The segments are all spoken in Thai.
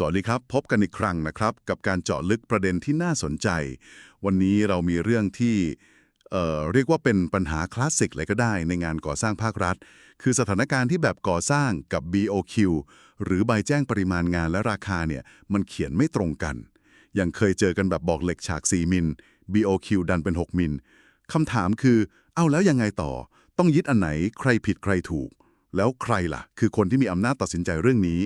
สวัสดีครับ พบกันอีกครั้งนะครับ กับการเจาะลึกประเด็นที่น่าสนใจ วันนี้เรามีเรื่องที่เเรียกว่าเป็นปัญหาคลาสสิกเลยก็ได้ในงานก่อสร้างภาครัฐ คือสถานการณ์ที่แบบก่อสร้างกับ BOQ หรือใบแจ้งปริมาณงานและราคาเนี่ยมันเขียนไม่ตรงกัน อย่างเคยเจอกันแบบบอกเหล็กฉาก 4 มิล BOQ ดันเป็น 6 มิลคำถามคือเอาแล้วยังไงต่อ ต้องยึดอันไหนใครผิดใครถูก แล้วใครล่ะ คือคนที่มีอำนาจตัดสินใจเรื่องนี้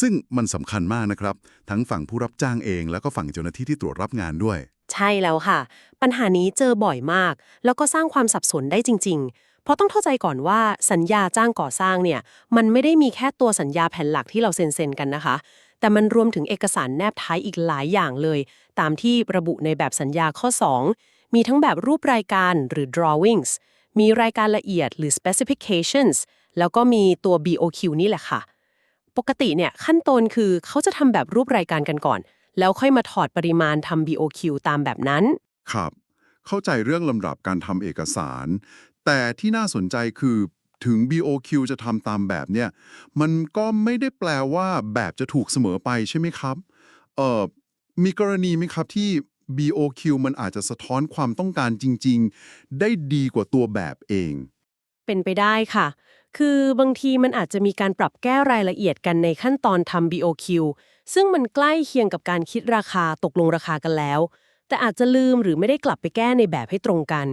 ซึ่งมันสำคัญมากนะครับ ทั้งฝั่งผู้รับจ้างเอง แล้วก็ฝั่งเจ้าหน้าที่ที่ตรวจรับงานด้วย ใช่แล้วค่ะ ปัญหานี้เจอบ่อยมาก แล้วก็สร้างความสับสนได้จริง ๆ เพราะต้องเข้าใจก่อนว่าสัญญาจ้างก่อสร้างเนี่ย มันไม่ได้มีแค่ตัวสัญญาแผ่นหลักที่เราเซ็นๆกันนะคะ แต่มันรวมถึงเอกสารแนบท้ายอีกหลายอย่างเลย ตามที่ระบุในแบบสัญญาข้อ 2 มีทั้งแบบรูปรายการหรือ drawings มีรายการละเอียดหรือ specifications แล้วก็มีตัว BOQ นี่แหละค่ะ ปกติเนี่ยขั้นตอนคือเขาจะทำแบบรูปรายการกันก่อน แล้วค่อยมาถอดปริมาณทำ BOQ ตามแบบนั้น ครับ เข้าใจเรื่องลำดับการทำเอกสาร แต่ที่น่าสนใจคือถึง BOQ จะทำตามแบบเนี่ย มันก็ไม่ได้แปลว่าแบบจะถูกเสมอไปใช่ไหมครับ เอ่อ มีกรณีไหมครับที่ BOQ มันอาจจะสะท้อนความต้องการจริง ๆ ได้ดีกว่าตัวแบบเอง เป็นไปได้ค่ะ คือบางทีมันอาจจะมีการปรับแก้รายละเอียดกันในขั้นตอนทำ BOQ ซึ่งมันใกล้เคียงกับการคิดราคาตกลงราคากันแล้ว แต่อาจจะลืมหรือไม่ได้กลับไปแก้ในแบบให้ตรงกัน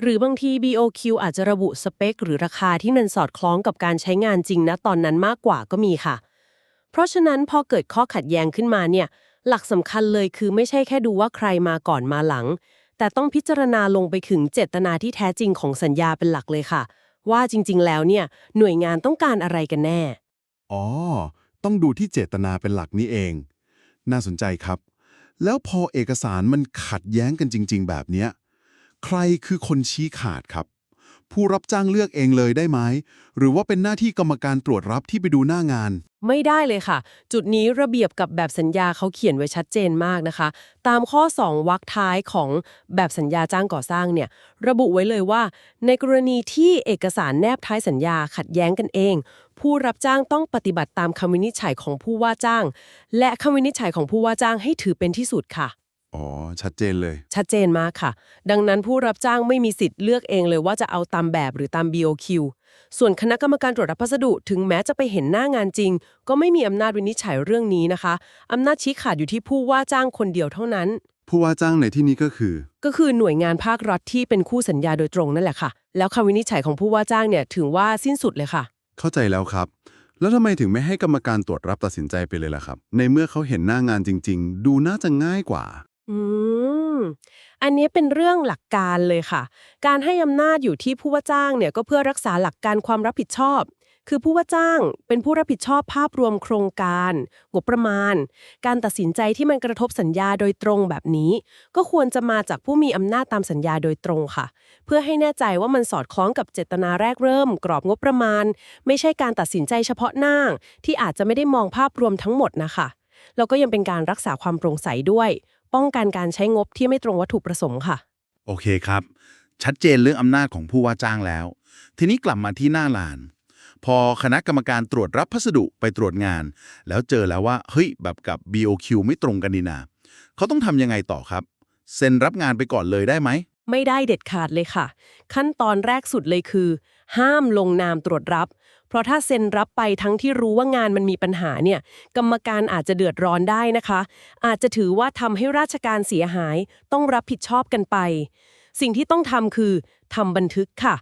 หรือบางที BOQ อาจจะระบุสเปค หรือราคาที่มันสอดคล้องกับการใช้งานจริงนะตอนนั้นมากกว่าก็มีค่ะ เพราะฉะนั้นพอเกิดข้อขัดแย้งขึ้นมาเนี่ยหลักสำคัญเลยคือไม่ใช่แค่ดูว่าใครมาก่อนมาหลัง แต่ต้องพิจารณาลงไปถึงเจตนาที่แท้จริงของสัญญาเป็นหลักเลยค่ะ ว่าจริง ๆ แล้วเนี่ย หน่วยงานต้องการอะไรกันแน่ อ๋อ ต้องดูที่เจตนาเป็นหลักนี่เอง น่าสนใจครับ แล้วพอเอกสารมันขัดแย้งกันจริง ๆ แบบเนี้ย ใครคือคนชี้ขาดครับ ผู้รับจ้างเลือกเองเลยได้ไหม หรือว่าเป็นหน้าที่กรรมการตรวจรับที่ไปดูหน้างาน ไม่ได้เลยค่ะ จุดนี้ระเบียบกับแบบสัญญาเขาเขียนไว้ชัดเจนมากนะคะ ตามข้อ 2วรรคท้ายของแบบสัญญาจ้างก่อสร้างเนี่ย ระบุไว้เลยว่า ในกรณีที่เอกสารแนบท้ายสัญญาขัดแย้งกันเอง ผู้รับจ้างต้องปฏิบัติตามคำวินิจฉัยของผู้ว่าจ้าง และคำวินิจฉัยของผู้ว่าจ้างให้ถือเป็นที่สุดค่ะ อ๋อ ชัดเจนเลย ชัดเจนมากค่ะ ดังนั้นผู้รับจ้างไม่มีสิทธิ์เลือกเองเลยว่าจะเอาตามแบบหรือตาม BOQ ส่วนคณะกรรมการตรวจรับพัสดุถึงแม้จะไปเห็นหน้างานจริง ก็ไม่มีอำนาจวินิจฉัยเรื่องนี้นะคะอำนาจชี้ขาดอยู่ที่ผู้ว่าจ้างคนเดียวเท่านั้น ผู้ว่าจ้างในที่นี้ก็คือ ก็คือหน่วยงานภาครัฐที่เป็นคู่สัญญาโดยตรงนั่นแหละค่ะ แล้วคำวินิจฉัยของผู้ว่าจ้างเนี่ยถือว่าสิ้นสุดเลยค่ะ เข้าใจแล้วครับ แล้วทำไมถึงไม่ให้กรรมการตรวจรับตัดสินใจไปเลยล่ะครับ ในเมื่อเขาเห็นหน้างานจริง ๆ ดูน่าจะง่ายกว่า อืม อันนี้เป็นเรื่องหลักการเลยค่ะ การให้อำนาจอยู่ที่ผู้ว่าจ้างเนี่ยก็เพื่อรักษาหลักการความรับผิดชอบ คือผู้ว่าจ้างเป็นผู้รับผิดชอบภาพรวมโครงการ งบประมาณ การตัดสินใจที่มันกระทบสัญญาโดยตรงแบบนี้ ก็ควรจะมาจากผู้มีอำนาจตามสัญญาโดยตรงค่ะ เพื่อให้แน่ใจว่ามันสอดคล้องกับเจตนาแรกเริ่ม กรอบงบประมาณ ไม่ใช่การตัดสินใจเฉพาะหน้า ที่อาจจะไม่ได้มองภาพรวมทั้งหมดนะคะแล้วก็ยังเป็นการรักษาความโปร่งใสด้วย ป้องกันการใช้งบที่ไม่ตรงวัตถุประสงค์ค่ะ โอเคครับ ชัดเจนเรื่องอำนาจของผู้ว่าจ้างแล้ว ทีนี้กลับมาที่หน้าลาน พอคณะกรรมการตรวจรับพัสดุไปตรวจงาน แล้วเจอแล้วว่าเฮ้ยแบบกับ BOQ ไม่ตรงกันนี่นาเขาต้องทำยังไงต่อครับ เซ็นรับงานไปก่อนเลยได้ไหมไม่ได้เด็ดขาดเลยค่ะ ขั้นตอนแรกสุดเลยคือ ห้ามลงนามตรวจรับ เพราะถ้าเซ็นรับไปทั้งที่รู้ว่างานมันมีปัญหาเนี่ยกรรมการอาจจะเดือดร้อนได้นะคะ อาจจะถือว่าทำให้ราชการเสียหายต้องรับผิดชอบกันไป สิ่งที่ต้องทำคือทำบันทึกค่ะ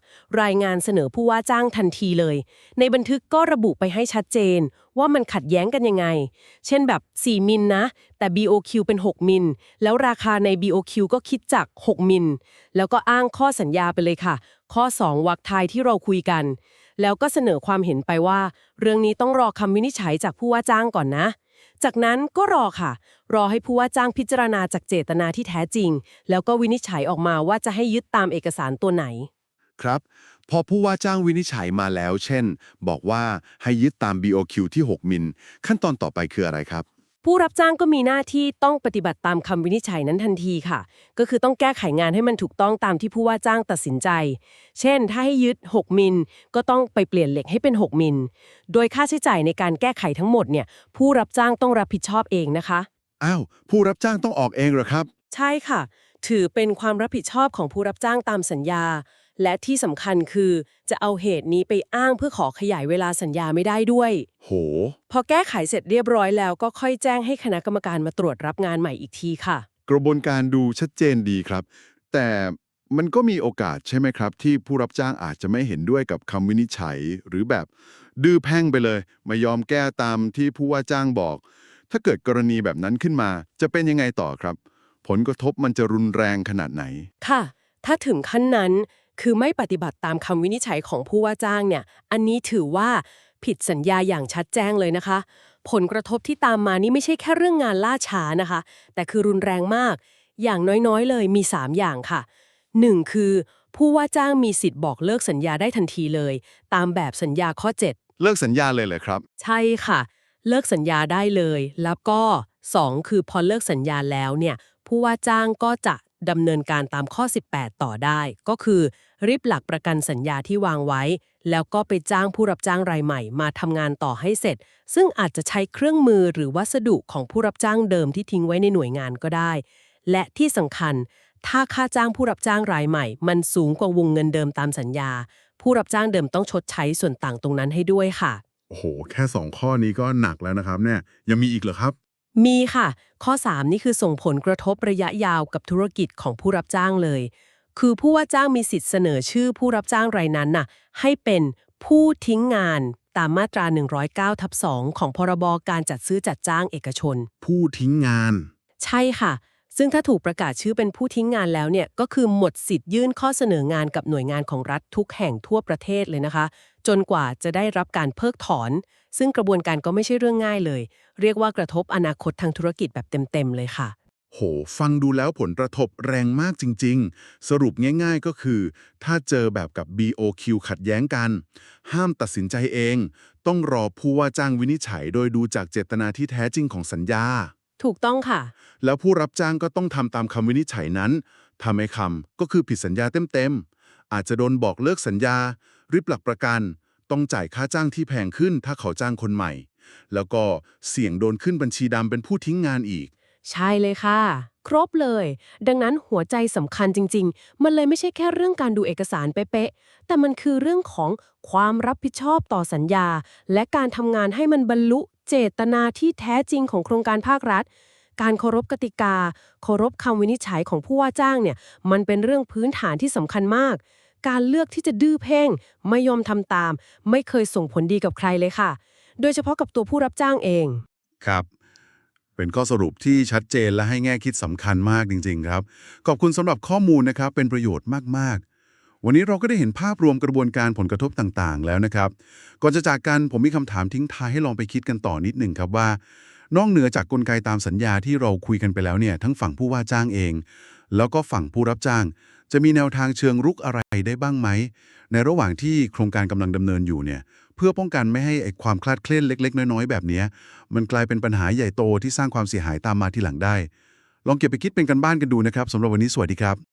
รายงานเสนอผู้ว่าจ้างทันทีเลย ในบันทึกก็ระบุไปให้ชัดเจน ว่ามันขัดแย้งกันยังไง เช่นแบบ 4 มิลนะ แต่ BOQ เป็น 6 มิล แล้วราคาใน BOQ ก็คิดจาก 6 มิล แล้วก็อ้างข้อสัญญาไปเลยค่ะ ข้อ 2วรรคทายที่เราคุยกัน แล้วก็เสนอความเห็นไปว่า เรื่องนี้ต้องรอคำวินิจฉัยจากผู้ว่าจ้างก่อนนะ จากนั้นก็รอค่ะ รอให้ผู้ว่าจ้างพิจารณาจากเจตนาที่แท้จริง แล้วก็วินิจฉัยออกมาว่าจะให้ยึดตามเอกสารตัวไหน ครับ พอผู้ว่าจ้างวินิจฉัยมาแล้ว เช่น บอกว่าให้ยึดตาม BOQ ที่ 6 มิล ขั้นตอนต่อไปคืออะไรครับ ผู้รับจ้างก็มีหน้าที่ต้องปฏิบัติตามคำวินิจฉัยนั้นทันทีค่ะ ก็คือต้องแก้ไขงานให้มันถูกต้องตามที่ผู้ว่าจ้างตัดสินใจ เช่น ถ้าให้ยึด 6 มิล ก็ต้องไปเปลี่ยนเหล็กให้เป็น 6 มิล โดยค่าใช้จ่ายในการแก้ไขทั้งหมดเนี่ยผู้รับจ้างต้องรับผิดชอบเองนะคะ อ้าว ผู้รับจ้างต้องออกเองเหรอครับ ใช่ค่ะ ถือเป็นความรับผิดชอบของผู้รับจ้างตามสัญญา และที่สำคัญคือจะเอาเหตุนี้ไปอ้างเพื่อขอขยายเวลาสัญญาไม่ได้ด้วย โห พอแก้ไขเสร็จเรียบร้อยแล้วก็ค่อยแจ้งให้คณะกรรมการมาตรวจรับงานใหม่อีกทีค่ะ กระบวนการดูชัดเจนดีครับ แต่มันก็มีโอกาสใช่ไหมครับ ที่ผู้รับจ้างอาจจะไม่เห็นด้วยกับคำวินิจฉัย หรือแบบ ดื้อแพ่งไปเลย ไม่ยอมแก้ตามที่ผู้ว่าจ้างบอก ถ้าเกิดกรณีแบบนั้นขึ้นมา จะเป็นยังไงต่อครับ ผลกระทบมันจะรุนแรงขนาดไหน ค่ะ ถ้าถึงขั้นนั้น คือไม่ปฏิบัติตามคำวินิจฉัยของผู้ว่าจ้างเนี่ย อันนี้ถือว่าผิดสัญญาอย่างชัดแจ้งเลยนะคะ ผลกระทบที่ตามมานี่ไม่ใช่แค่เรื่องงานล่าช้านะคะ แต่คือรุนแรงมาก อย่างน้อยๆ เลยมี 3 อย่างค่ะ 1. คือ ผู้ว่าจ้างมีสิทธิ์บอกเลิกสัญญาได้ทันทีเลย ตามแบบสัญญาข้อ 7 เลิกสัญญาเลยเหรอครับ ใช่ค่ะ เลิกสัญญาได้เลย แล้วก็ 2 คือพอเลิกสัญญาแล้วเนี่ยผู้ว่าจ้างก็จะ ดำเนินการตามข้อ 18 ต่อได้ ก็คือ ริบหลักประกันสัญญาที่วางไว้ แล้วก็ไปจ้างผู้รับจ้างรายใหม่มาทำงานต่อให้เสร็จ ซึ่งอาจจะใช้เครื่องมือหรือวัสดุของผู้รับจ้างเดิมที่ทิ้งไว้ในหน่วยงานก็ได้ และที่สำคัญ ถ้าค่าจ้างผู้รับจ้างรายใหม่ มันสูงกว่าวงเงินเดิมตามสัญญา ผู้รับจ้างเดิมต้องชดใช้ส่วนต่างตรงนั้นให้ด้วยค่ะ โอ้โห แค่ 2 ข้อนี้ก็หนักแล้วนะครับเนี่ยยังมีอีกเหรอครับ มีค่ะ ข้อ 3 นี่คือส่งผลกระทบระยะยาวกับธุรกิจของผู้รับจ้างเลย คือผู้ว่าจ้างมีสิทธิ์เสนอชื่อผู้รับจ้างรายนั้นน่ะให้เป็นผู้ทิ้งงานตามมาตรา 109ทับ2ของพรบการจัดซื้อจัดจ้างเอกชน ผู้ทิ้งงาน ใช่ค่ะ ซึ่งถ้าถูกประกาศชื่อเป็นผู้ทิ้งงานแล้วเนี่ยก็คือหมดสิทธิ์ยื่นข้อเสนองานกับหน่วยงานของรัฐทุกแห่งทั่วประเทศเลยนะคะ จนกว่าจะได้รับการเพิกถอน ซึ่งกระบวนการก็ไม่ใช่เรื่องง่ายเลย เรียกว่ากระทบอนาคตทางธุรกิจแบบเต็มๆเลยค่ะ โห ฟังดูแล้วผลกระทบแรงมากจริง ๆ สรุปง่าย ๆก็คือ ถ้าเจอแบบกับ BOQ ขัดแย้งกัน ห้ามตัดสินใจเอง ต้องรอผู้ว่าจ้างวินิจฉัย โดยดูจากเจตนาที่แท้จริงของสัญญา ถูกต้องค่ะ แล้วผู้รับจ้างก็ต้องทำตามคำวินิจฉัยนั้นทำไม่คำก็คือผิดสัญญาเต็มๆ อาจจะโดนบอกเลิกสัญญา ริบหลักประกัน ต้องจ่ายค่าจ้างที่แพงขึ้นถ้าเขาจ้างคนใหม่ แล้วก็เสี่ยงโดนขึ้นบัญชีดำเป็นผู้ทิ้งงานอีก ใช่เลยค่ะ ครบเลย ดังนั้นหัวใจสำคัญจริง ๆ มันเลยไม่ใช่แค่เรื่องการดูเอกสารเป๊ะๆแต่มันคือเรื่องของความรับผิดชอบต่อสัญญา และการทำงานให้มันบรรลุ เจตนาที่แท้จริงของโครงการภาครัฐ การเคารพกติกา เคารพคำวินิจฉัยของผู้ว่าจ้างเนี่ยมันเป็นเรื่องพื้นฐานที่สำคัญมาก การเลือกที่จะดื้อเพ่ง ไม่ยอมทำตาม ไม่เคยส่งผลดีกับใครเลยค่ะ โดยเฉพาะกับตัวผู้รับจ้างเอง ครับ เป็นข้อสรุปที่ชัดเจนและให้แง่คิดสำคัญมากจริง ๆ ครับ ขอบคุณสำหรับข้อมูลนะครับเป็นประโยชน์มากๆ วันนี้เราก็ได้เห็นภาพรวมกระบวนการผลกระทบต่างๆ แล้วนะครับ ก่อนจะจากกันผมมีคำถามทิ้งท้ายให้ลองไปคิดกันต่อนิดหนึ่งครับว่า นอกเหนือจากกลไกตามสัญญาที่เราคุยกันไปแล้วเนี่ยทั้งฝั่งผู้ว่าจ้างเอง แล้วก็ฝั่งผู้รับจ้าง จะมีแนวทางเชิงรุกอะไรได้บ้างไหม ในระหว่างที่โครงการกำลังดำเนินอยู่เนี่ยเพื่อป้องกันไม่ให้ความคลาดเคลื่อนเล็ก ๆ น้อยๆแบบนี้มันกลายเป็นปัญหาใหญ่โตที่สร้างความเสียหายตามมาทีหลังได้ ลองเก็บไปคิดเป็นกันบ้านกันดูนะครับสำหรับวันนี้สวัสดีครับ